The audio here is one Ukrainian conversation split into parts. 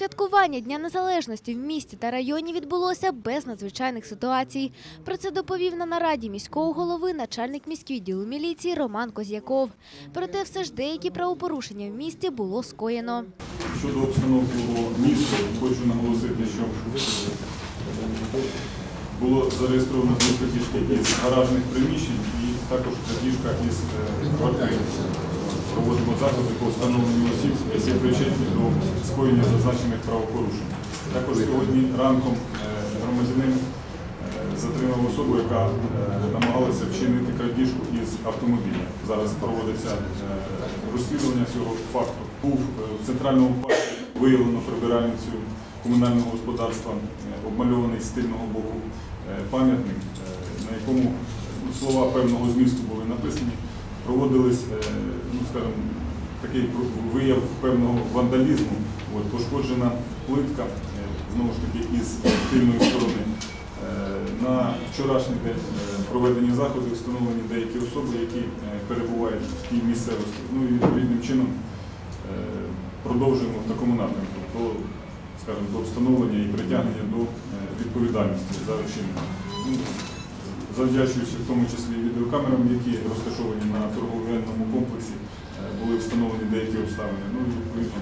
Святкування Дня Незалежності в місті та районі відбулося без надзвичайних ситуацій. Про це доповів на нараді міського голови начальник міськвідділу міліції Роман Козяков. Проте все ж деякі правопорушення в місті було скоєно. Щодо обстановки у місті, хочу наголосити, що було зареєстровано дві крадіжки із гаражних приміщень і також крадіжка із е, квартир. Проводимо заходи по встановленню осіб, які причетні до скоєння зазначених правопорушень. Також сьогодні ранком е, громадянин е, затримав особу, яка е, намагалася вчинити крадіжку із автомобіля. Зараз проводиться розслідування цього факту. Був в центральному парку виявлено прибиральницю комунального господарства, обмальований з тильного боку пам'ятник, на якому слова певного змісту були написані. Проводились, е, ну скажімо, такий вияв певного вандалізму. От, пошкоджена плитка, е, знову ж таки, із тильної сторони. Е, На вчорашній день проведені заходи, встановлені деякі особи, які перебувають в тій місцевості. Ну і відповідним чином продовжуємо в такому напрямку до, скажімо, до встановлення і притягнення до відповідальності за вчинення. Завдячуючи в тому числі відеокамерам, які розташовані на торговельному комплексі, е, були встановлені деякі обставини. Ну і відповідно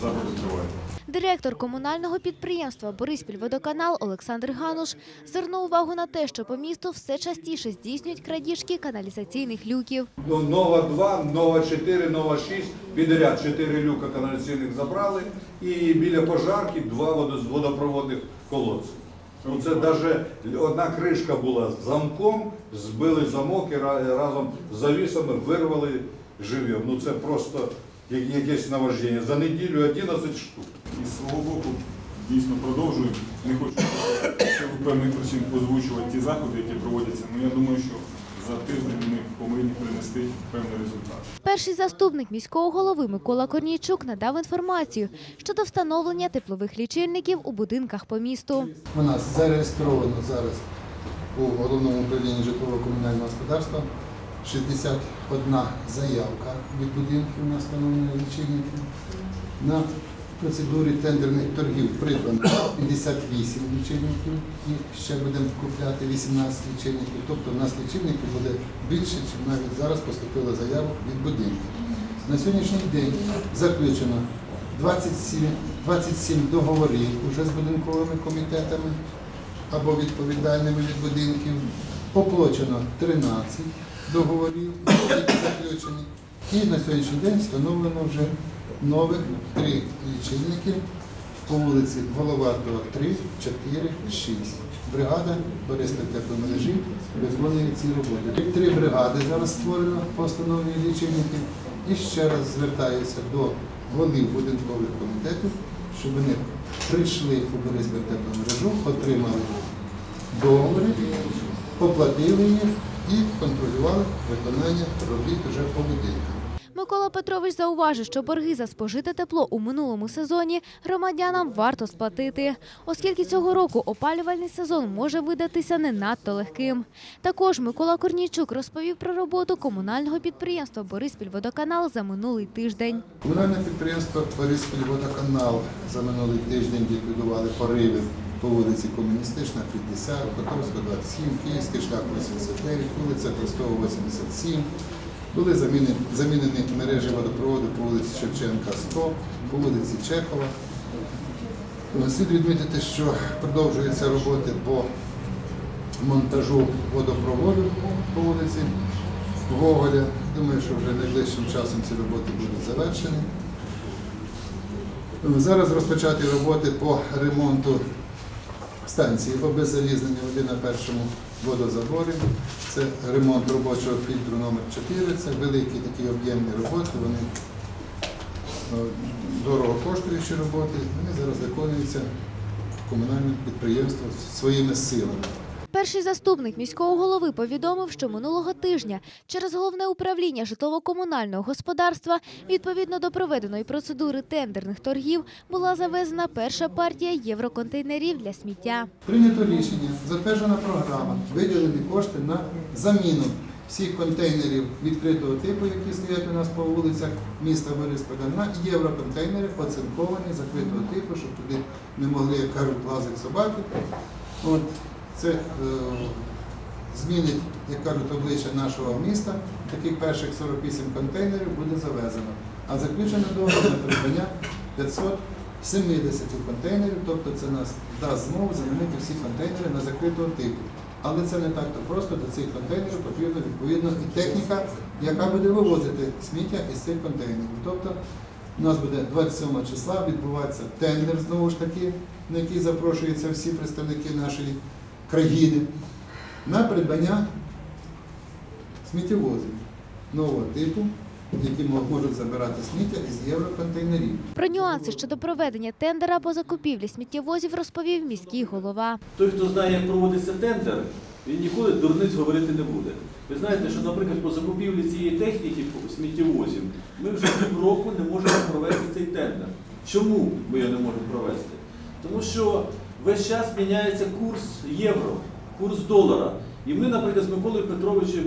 заходи тривають. Директор комунального підприємства Бориспільводоканал Олександр Гануш звернув увагу на те, що по місту все частіше здійснюють крадіжки каналізаційних люків. Ну, Нова 2, Нова 4, Нова 6, підряд 4 люка каналізаційних забрали і біля пожарки два водо- водопроводних колодці. Ну, це навіть одна кришка була з замком, збили замок і разом з завісами вирвали живьом. Ну це просто якесь наваждення. За неділю 11 штук. Із свого боку дійсно продовжую. Не хочу з певних причин озвучувати ті заходи, які проводяться. Ну я думаю, що за тиждень ми повинні принести певний результат. Перший заступник міського голови Микола Корнійчук надав інформацію щодо встановлення теплових лічильників у будинках по місту. У нас зареєстровано зараз у головному управлінні житлово-комунального господарства 61 заявка від будинків на встановлення лічильників. На процедурі тендерних торгів придбано 58 лічильників і ще будемо купляти 18 лічильників. Тобто у нас лічильників буде більше, ніж навіть зараз поступило заявок від будинків. На сьогоднішній день заключено 27, 27 договорів уже з будинковими комітетами або відповідальними від будинків. Оплачено 13 договорів, які заключені. І на сьогоднішній день встановлено вже нових три лічильники по вулиці Головатого 3, 4, 6. Бригада Бориспіль тепломережі виконує ці роботи. Три бригади зараз створено по встановленню лічильників. І ще раз звертаюся до голів будинкових комітетів, щоб вони прийшли у Бориспіль тепломережу, отримали договори, оплатили їх і контролювали виконання робіт вже по будинках. Микола Петрович зауважив, що борги за спожите тепло у минулому сезоні громадянам варто сплатити, оскільки цього року опалювальний сезон може видатися не надто легким. Також Микола Корнійчук розповів про роботу комунального підприємства Бориспільводоканал за минулий тиждень. Комунальне підприємство Бориспіль-Водоканал за минулий тиждень ліквідували пориви по вулиці Комуністична, 50, Котовська, 27, Київський шлях 89, вулиця Толстого, 87. Були замінені, замінені мережі водопроводу по вулиці Шевченка 100, по вулиці Чехова. Слід відмітити, що продовжуються роботи по монтажу водопроводу по вулиці Гоголя. Думаю, що вже найближчим часом ці роботи будуть завершені. Зараз розпочаті роботи по ремонту станції обеззалізнення води на першому водозаборі. Це ремонт робочого фільтру номер 4 Це великі такі об'ємні роботи. Вони е, дорого коштуючі роботи. Вони зараз виконуються комунальним підприємством своїми силами. Перший заступник міського голови повідомив, що минулого тижня через головне управління житлово-комунального господарства відповідно до проведеної процедури тендерних торгів була завезена перша партія євроконтейнерів для сміття. Прийнято рішення, затверджена програма, виділені кошти на заміну всіх контейнерів відкритого типу, які стоять у нас по вулицях міста Борисполя, на євроконтейнери оцинковані, закритого типу, щоб туди не могли, як кажуть, лазити собаки. От, це е, змінить, як кажуть, обличчя нашого міста. Таких перших 48 контейнерів буде завезено. А заключено договір на придбання 570 контейнерів, тобто це нас дасть змогу замінити всі контейнери на закритого типу. Але це не так-то просто, до цих контейнерів потрібна відповідно і техніка, яка буде вивозити сміття із цих контейнерів. Тобто у нас буде 27 числа відбуватися тендер знову ж таки, на який запрошуються всі представники нашої країни, на придбання сміттєвозів нового типу, які можуть забирати сміття із євроконтейнерів. Про нюанси щодо проведення тендера по закупівлі сміттєвозів розповів міський голова. Той, хто знає, як проводиться тендер, він ніколи дурниць говорити не буде. Ви знаєте, що, наприклад, по закупівлі цієї техніки сміттєвозів ми вже півроку не можемо провести цей тендер. Чому ми його не можемо провести? Тому що весь час міняється курс євро, курс долара. І ми, наприклад, з Миколою Петровичем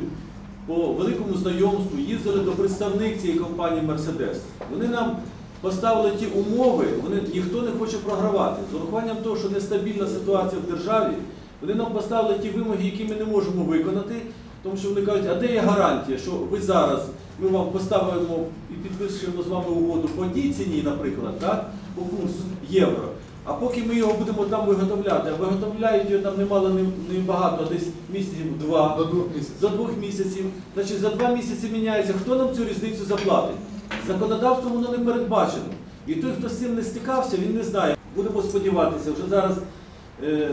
по великому знайомству їздили до представник цієї компанії Мерседес. Вони нам поставили ті умови, вони ніхто не хоче програвати. З урахуванням того, що нестабільна ситуація в державі, вони нам поставили ті вимоги, які ми не можемо виконати, тому що вони кажуть, а де є гарантія, що ви зараз ми вам поставимо і підпишемо з вами угоду по одній ціні, наприклад, так, по курсу євро. А поки ми його будемо там виготовляти, а виготовляють його там немало не, багато, десь місяців два. До двох місяців. За двох місяців, значить за два місяці міняється. Хто нам цю різницю заплатить? Законодавством воно не передбачено. І той, хто з цим не стикався, він не знає. Будемо сподіватися, вже зараз е,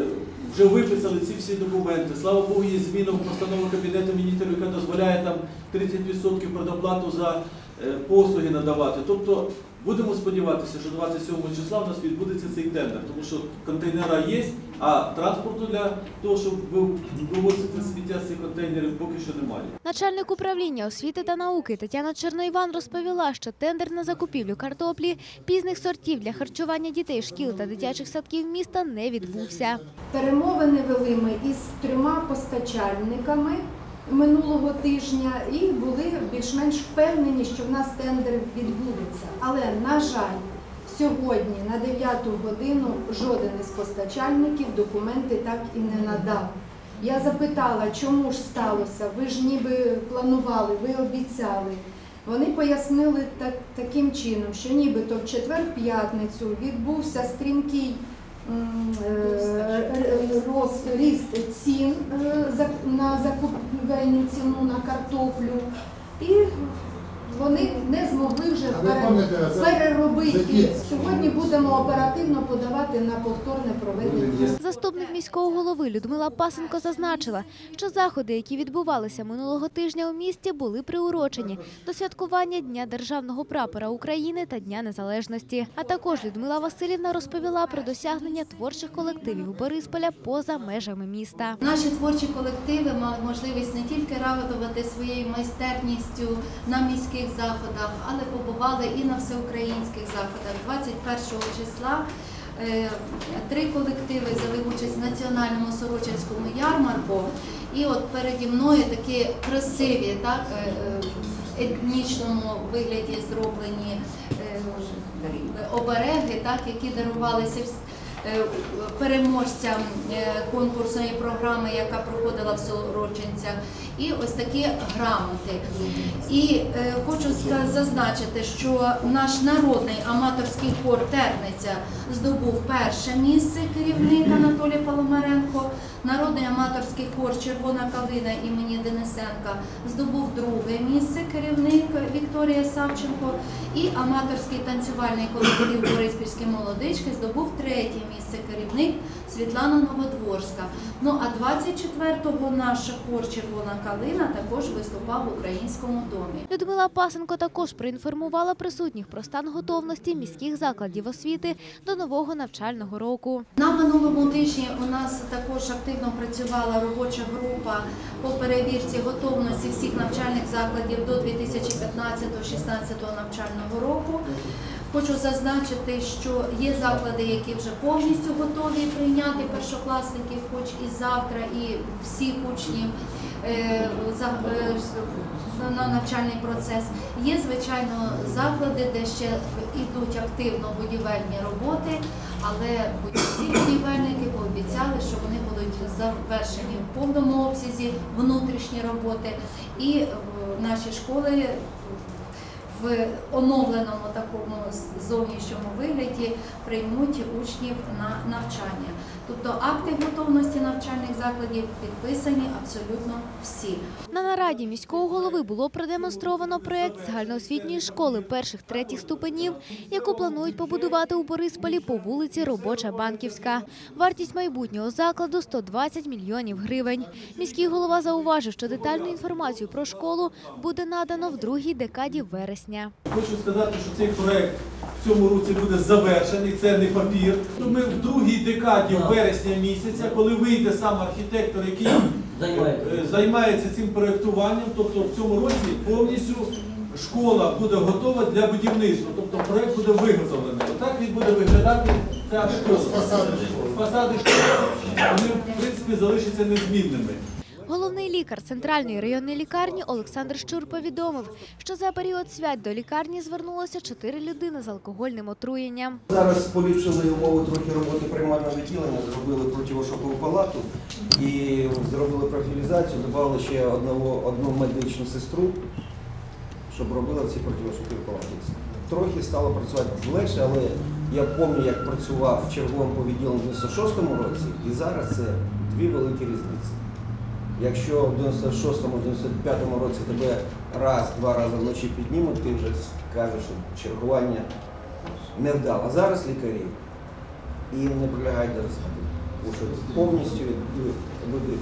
вже виписали ці всі документи. Слава Богу, є зміна в постанову Кабінету міністрів, яка дозволяє там 30% предоплату за е, послуги надавати. Тобто будемо сподіватися, що 27 числа у нас відбудеться цей тендер, тому що контейнера є, а транспорту для того, щоб вивозити сміття з цих контейнерів, поки що немає. Начальник управління освіти та науки Тетяна Черноїван розповіла, що тендер на закупівлю картоплі пізних сортів для харчування дітей шкіл та дитячих садків міста не відбувся. Перемовини вели ми із трьома постачальниками минулого тижня і були більш-менш впевнені, що в нас тендер відбудеться. Але, на жаль, сьогодні на 9 годину жоден із постачальників документи так і не надав. Я запитала, чому ж сталося? Ви ж ніби планували, ви обіцяли. Вони пояснили так, таким чином, що нібито в четвер-п'ятницю відбувся стрімкий ріст цін е, на закупівельну ціну на картоплю, і вони не змогли вже переробити. Сьогодні будемо оперативно подавати на повторне проведення. Заступник міського голови Людмила Пасенко зазначила, що заходи, які відбувалися минулого тижня у місті, були приурочені до святкування Дня державного прапора України та Дня Незалежності. А також Людмила Васильівна розповіла про досягнення творчих колективів Борисполя поза межами міста. Наші творчі колективи мали можливість не тільки радувати своєю майстерністю на міських заходах, але побували і на всеукраїнських заходах. 21 числа е, три колективи взяли участь в національному сорочинському ярмарку. І от переді мною такі красиві, так, е, е, етнічному вигляді зроблені обереги, так, які дарувалися переможцям е, конкурсної програми, яка проходила в Сорочинцях, і ось такі грамоти. І е, хочу зазначити, що наш народний аматорський хор Терниця здобув перше місце керівник Анатолій Паломаренко, народний аматорський хор Червона калина імені Денисенка здобув друге місце керівник Вікторія Савченко, і аматорський танцювальний колектив Бориспільські молодички здобув третє місце керівник Світлана Новодворська. Ну а 24-го наш хор Червона калина також виступав в українському домі. Людмила Пасенко також проінформувала присутніх про стан готовності міських закладів освіти до нового навчального року. На минулому тижні у нас також активно працювала робоча група по перевірці готовності всіх навчальних закладів до 2015-16 навчального року. Хочу зазначити, що є заклади, які вже повністю готові прийняти першокласників, хоч і завтра, і всіх учнів. е, е, на навчальний процес. Є, звичайно, заклади, де ще йдуть активно будівельні роботи, але всі будівельники пообіцяли, що вони будуть завершені в повному обсязі внутрішні роботи. І е, наші школи в оновленому такому зовнішньому вигляді приймуть учнів на навчання. Тобто акти готовності навчальних закладів підписані абсолютно всі. На нараді міського голови було продемонстровано проєкт загальноосвітньої школи перших третіх ступенів, яку планують побудувати у Борисполі по вулиці Робоча Банківська. Вартість майбутнього закладу 120 мільйонів гривень. Міський голова зауважив, що детальну інформацію про школу буде надано в другій декаді вересня. Хочу сказати, що цей проект в цьому році буде завершений, це не папір. То Ми в другій декаді в вересня місяця, коли вийде сам архітектор, який е, займається цим проєктуванням, тобто в цьому році повністю школа буде готова для будівництва, тобто проєкт буде виготовлений. Отак він буде виглядати ця школа. Фасади школи, вони в принципі залишаться незмінними. Головний лікар центральної районної лікарні Олександр Щур повідомив, що за період свят до лікарні звернулося чотири людини з алкогольним отруєнням. Зараз поліпшили умови трохи роботи приймального відділення, зробили противошокову палату і зробили профілізацію, додали ще одного, одну медичну сестру, щоб робила ці противошокові палати. Трохи стало працювати легше, але я пам'ятаю, як працював в черговому по відділенню в 96-му році, і зараз це дві великі різниці. Якщо в 96-му-95 році тебе раз-два рази вночі піднімуть, ти вже скажеш, що чергування не вдало. А зараз лікарі і не прилягають до розгляду. Повністю люди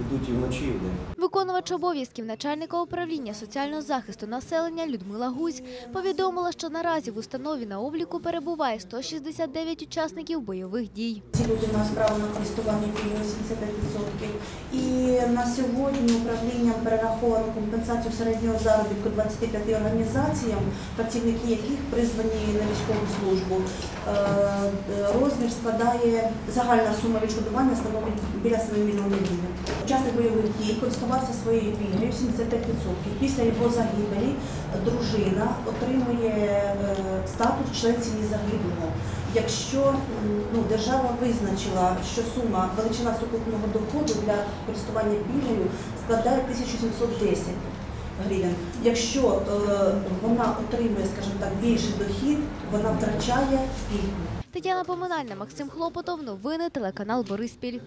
йдуть і вночі, і вдень. Виконувач обов'язків начальника управління соціального захисту населення Людмила Гузь повідомила, що наразі в установі на обліку перебуває 169 учасників бойових дій. Ці люди мають право на користування пільгою 75%. І на сьогодні управлінням перераховано компенсацію середнього заробітку 25 організаціям, працівники яких призвані на військову службу. Е, Розмір складає загальна сума відшкодування становить біля 7 мільйонів гривень. Учасник бойових дій користувався своєю пільгою 75%. Після його загибелі дружина отримує е, статус член сім'ї загиблого. Якщо ну, держава визначила, що сума величина сукупного доходу для користування пільгою складає 1710 гривень. Якщо е, вона отримує, скажімо так, більший дохід, вона втрачає пільгу. Тетяна Поминальна, Максим Хлопотов. Новини телеканал Бориспіль.